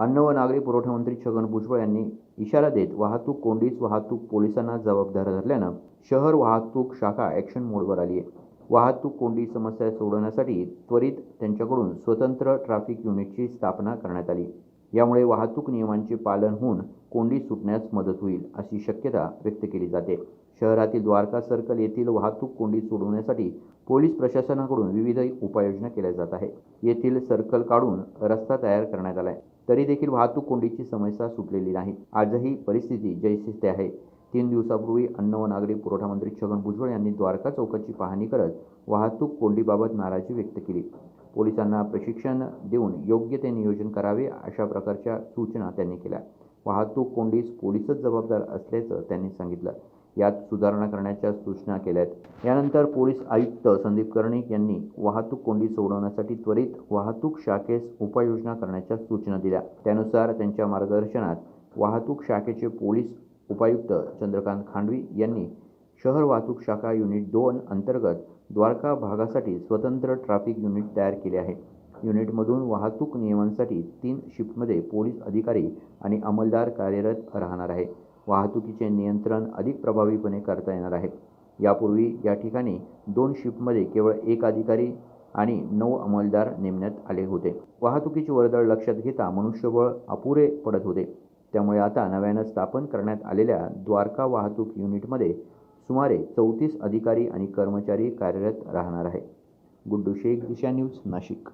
अन्न व नागरी पुरवठा मंत्री छगन भुजबळ यांनी इशारा देत वाहतूक कोंडीच वाहतूक पोलिसांना जबाबदार धरल्यानं शहर वाहतूक शाखा ॲक्शन मोडवर आली आहे वाहतूक कोंडी समस्या सोडवण्यासाठी त्वरित त्यांच्याकडून स्वतंत्र ट्रॅफिक युनिटची स्थापना करण्यात आली. यामुळे वाहतूक नियमांचे पालन होऊन कोंडी सुटण्यास मदत होईल अशी शक्यता व्यक्त केली जाते. शहरातील द्वारका सर्कल येथील वाहतूक कोंडी सोडवण्यासाठी पोलीस प्रशासनाकडून विविध उपाययोजना केल्या जात आहे येथील सर्कल काढून रस्ता तयार करण्यात आला आहे तरी देखील वाहतूक कोंडीची समस्या सुटलेली नाही. आजही परिस्थिती जैसी ती आहे. तीन दिवसापूर्वी अन्न व नागरी पुरवठा मंत्री छगन भुजबळ यांनी द्वारका चौकाची पाहणी करत वाहतूक कोंडीबाबत नाराजी व्यक्त केली. पोलिसांना प्रशिक्षण देऊन योग्य ते नियोजन करावे अशा प्रकारच्या सूचना त्यांनी केल्या. वाहतूक कोंडीस पोलीसच जबाबदार असल्याचं त्यांनी सांगितलं. यात सुधारणा करण्याच्या सूचना केल्यात. यानंतर पोलीस आयुक्त संदीप कर्णिक यांनी वाहतूक कोंडी सोडवण्यासाठी त्वरित वाहतूक शाखेस उपाययोजना करण्याच्या सूचना दिल्या. त्यानुसार त्यांच्या मार्गदर्शनात वाहतूक शाखेचे पोलीस उपायुक्त चंद्रकांत खांडवी यांनी शहर वाहतूक शाखा युनिट दोन अंतर्गत द्वारका भागासाठी स्वतंत्र ट्रॅफिक युनिट तयार केले आहे. युनिटमधून वाहतूक नियमांसाठी तीन शिफ्टमध्ये पोलीस अधिकारी आणि अंमलदार कार्यरत राहणार आहे. वाहतुकीचे नियंत्रण अधिक प्रभावीपणे करता येणार आहे. यापूर्वी या ठिकाणी दोन शिफ्टमध्ये केवळ एक अधिकारी आणि नऊ अंमलदार नेमण्यात आले होते. वाहतुकीची वर्दळ लक्षात घेता मनुष्यबळ अपुरे पडत होते. त्यामुळे आता नव्यानं स्थापन करण्यात आलेल्या द्वारका वाहतूक युनिटमध्ये सुमारे चौतीस अधिकारी आणि कर्मचारी कार्यरत राहणार आहे गुड्डू शेख दिशा न्यूज नाशिक.